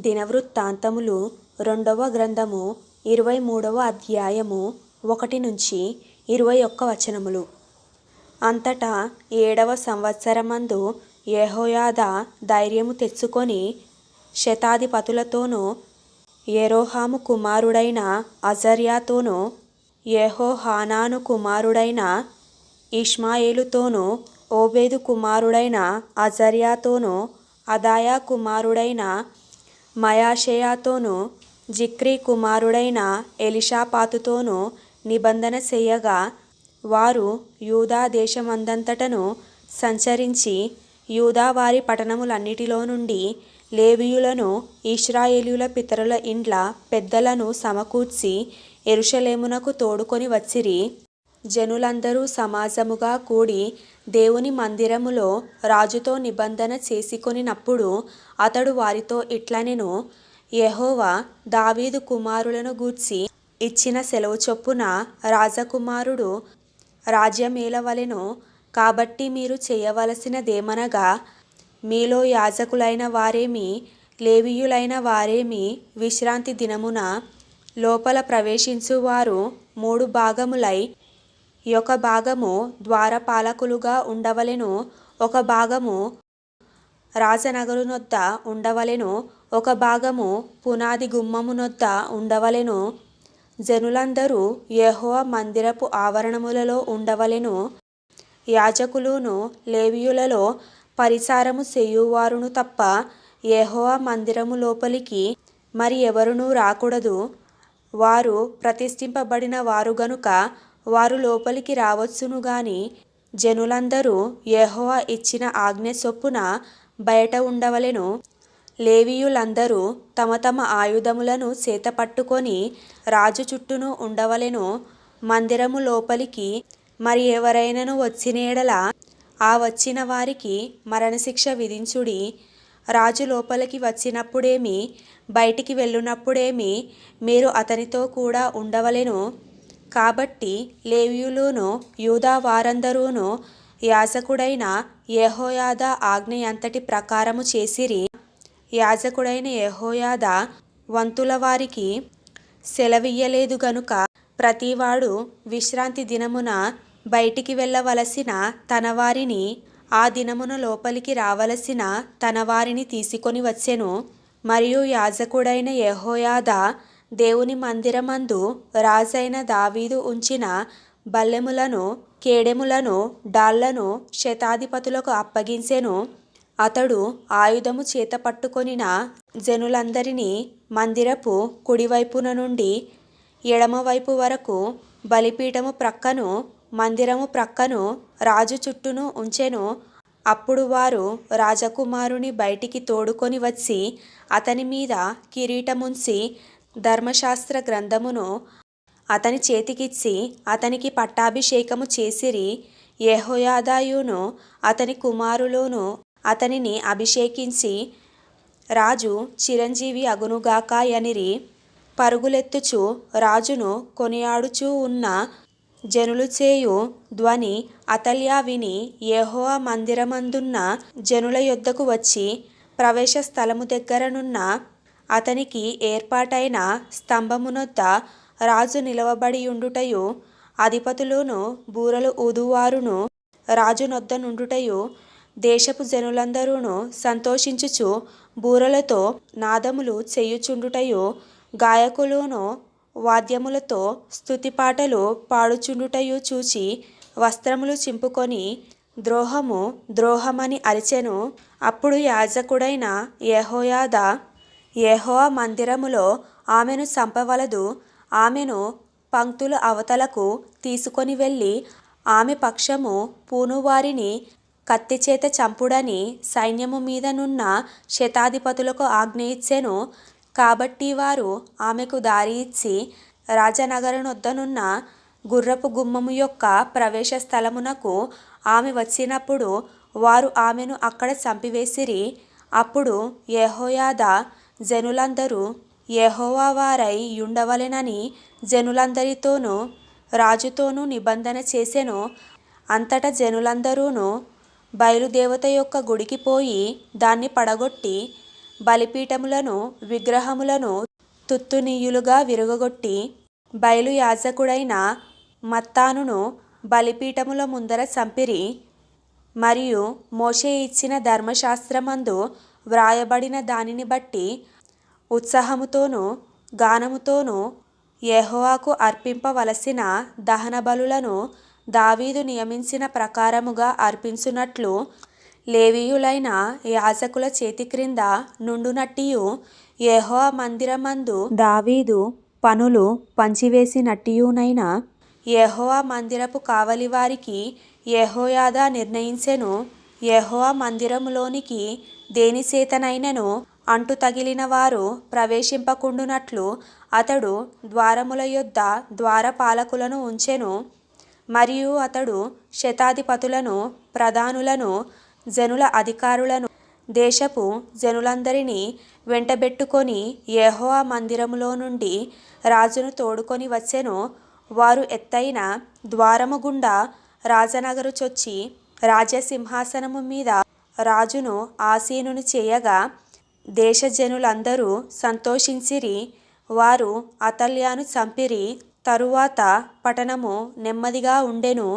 దినవృత్తాంతములు రెండవ గ్రంథము ఇరవై మూడవ అధ్యాయము ఒకటి నుంచి ఇరవై ఒక్క వచనములు. అంతటా ఏడవ సంవత్సరమందు యెహోయాదా ధైర్యము తెచ్చుకొని శతాధిపతులతోనూ ఎరోహాము కుమారుడైన అజర్యాతోనూ యెహోహానాను కుమారుడైన ఇష్మాయేలుతోనూ ఓబేదు కుమారుడైన అజర్యాతోనూ అదాయా కుమారుడైన మయాషేయాతోనూ జిక్రీ కుమారుడైన ఎలీషాపాతుతోనూ నిబంధన చేయగా వారు యూదా దేశమందంతటను సంచరించి యూదా వారి పట్టణములన్నిటిలో నుండి లేవీయులను ఇశ్రాయేలీయుల పితరుల ఇండ్ల పెద్దలను సమకూర్చి యెరూషలేమునకు తోడుకొని వచ్చిరి. జనులందరూ సమాజముగా కూడి దేవుని మందిరములో రాజుతో నిబంధన చేసుకొనినప్పుడు అతడు వారితో ఇట్లనెను యహోవా దావీదు కుమారులను గూర్చి ఇచ్చిన సెలవు చొప్పున రాజకుమారుడు రాజ్యమేలవలెను కాబట్టి మీరు చేయవలసినదేమనగా మీలో యాజకులైన వారేమి లేవీయులైన వారేమి విశ్రాంతి దినమున లోపల ప్రవేశించువారు మూడు భాగములై యొక్క భాగము ద్వారపాలకులుగా ఉండవలెను ఒక భాగము రాజనగరునొద్ద ఉండవలెను ఒక భాగము పునాది గుమ్మమునొద్ద ఉండవలెను. జనులందరూ యహో మందిరపు ఆవరణములలో ఉండవలెను. యాజకులును లేవియులలో పరిసారము చేయువారును తప్ప యహోవ మందిరము లోపలికి మరి ఎవరునూ రాకూడదు. వారు ప్రతిష్ఠింపబడిన వారు గనుక వారు లోపలికి రావచ్చును గాని జనులందరూ యెహోవా ఇచ్చిన ఆజ్ఞ చొప్పున బయట ఉండవలెను. లేవీయులందరూ తమ తమ ఆయుధములను చేతపట్టుకొని రాజు చుట్టూను ఉండవలెను. మందిరము లోపలికి మరి ఎవరైనను వచ్చిన యెడల ఆ వచ్చిన వారికి మరణశిక్ష విధించుడి. రాజు లోపలికి వచ్చినప్పుడేమి బయటికి వెళ్ళునప్పుడేమి మీరు అతనితో కూడా ఉండవలెను. కాబట్టి లేవీయులును యూదా వారందరూను యాజకుడైన యెహోయాదా ఆజ్ఞ అంతటి ప్రకారము చేసిరి? యాజకుడైన యెహోయాదా వంతుల వారికి సెలవియ్యలేదు గనుక ప్రతివాడు విశ్రాంతి దినమున బయటికి వెళ్ళవలసిన తన వారిని ఆ దినమున లోపలికి రావలసిన తన వారిని తీసుకొని వచ్చెను. మరియు యాజకుడైన యెహోయాదా దేవుని మందిరమందు రాజైన దావీదు ఉంచిన బల్లెములను కేడెములను డాళ్ళను శతాధిపతులకు అప్పగించెను. అతడు ఆయుధము చేత పట్టుకొనిన జనులందరినీ మందిరపు కుడివైపున నుండి ఎడమవైపు వరకు బలిపీఠము ప్రక్కను మందిరము ప్రక్కను రాజు చుట్టూను ఉంచెను. అప్పుడు వారు రాజకుమారుని బయటికి తోడుకొని వచ్చి అతని మీద కిరీటముంచి ధర్మశాస్త్ర గ్రంథమును అతని చేతికిచ్చి అతనికి పట్టాభిషేకము చేసిరి. యహోయాదాయును అతని కుమారులును అతనిని అభిషేకించి రాజు చిరంజీవి అగునుగాక యనిరి పరుగులెత్తుచు రాజును కొనియాడుచూ ఉన్న జనులు చేయు ధ్వని అతల్యా విని యెహోవా మందిరమందున్న జనుల యొద్దకు వచ్చి ప్రవేశ స్థలము దగ్గరనున్న అతనికి ఏర్పాటైన స్తంభమునొద్ద రాజు నిలవబడియుండుటయు అధిపతులును బూరలు ఊదువారును రాజునొద్దనుండుటయు దేశపు జనులందరూను సంతోషించుచు బూరలతో నాదములు చేయుచుండుటయు గాయకులును వాద్యములతో స్థుతిపాటలు పాడుచుండుటయు చూచి వస్త్రములు చింపుకొని ద్రోహము ద్రోహమని అరిచెను. అప్పుడు యాజకుడైన యహోయాద యెహోవా మందిరములో ఆమెను చంపవలదు. ఆమెను పంక్తుల అవతలకు తీసుకొని వెళ్ళి ఆమె పక్షము పూనువారిని కత్తిచేత చంపుడని సైన్యము మీదనున్న శతాధిపతులకు ఆజ్ఞ ఇచ్చెను కాబట్టి వారు ఆమెకు దారి ఇచ్చి రాజనగరునొద్దనున్న గుర్రపు గుమ్మము యొక్క ప్రవేశ స్థలమునకు ఆమె వచ్చినప్పుడు వారు ఆమెను అక్కడ చంపివేసిరి. అప్పుడు యెహోయాదా జనులందరూ యెహోవా వారై యుండవలెనని జనులందరితోనూ రాజుతోనూ నిబంధన చేసెను. అంతట జనులందరూను బయలుదేవత యొక్క గుడికి పోయి దాన్ని పడగొట్టి బలిపీఠములను విగ్రహములను తుత్తునీయులుగా విరుగగొట్టి బయలు యాజకుడైన మత్తానును బలిపీఠముల ముందర చంపిరి. మరియు మోషే ఇచ్చిన ధర్మశాస్త్రమందు వ్రాయబడిన దానిని బట్టి ఉత్సాహముతోనూ గానముతోనూ యెహోవాకు అర్పింపవలసిన దహన బలులను దావీదు నియమించిన ప్రకారముగా అర్పించునట్లు లేవీయులైన యాజకుల చేతి క్రింద నుండునట్టియు యెహోవా మందిరమందు దావీదు పనులు పంచివేసినట్టియునైన యెహోవా మందిరపు కావలి వారికి యెహోయాదా నిర్ణయించెను. యెహోవా మందిరములోనికి దేనిచేతనైనను అంటు తగిలిన వారు ప్రవేశింపకుండునట్లు అతడు ద్వారముల యొద్ద ద్వారపాలకులను ఉంచెను. మరియు అతడు శతాధిపతులను ప్రధానులను జనుల అధికారులను దేశపు జనులందరినీ వెంటబెట్టుకొని యెహోవా మందిరములో నుండి రాజును తోడుకొని వచ్చెను. వారు ఎత్తైన ద్వారము గుండా రాజనగరు చొచ్చి రాజసింహాసనము మీద రాజును ఆసీనుని చేయగా దేశజనులందరూ సంతోషించిరి వారు అతల్యాను చంపిరి తరువాత పట్టణము నెమ్మదిగా ఉండెను.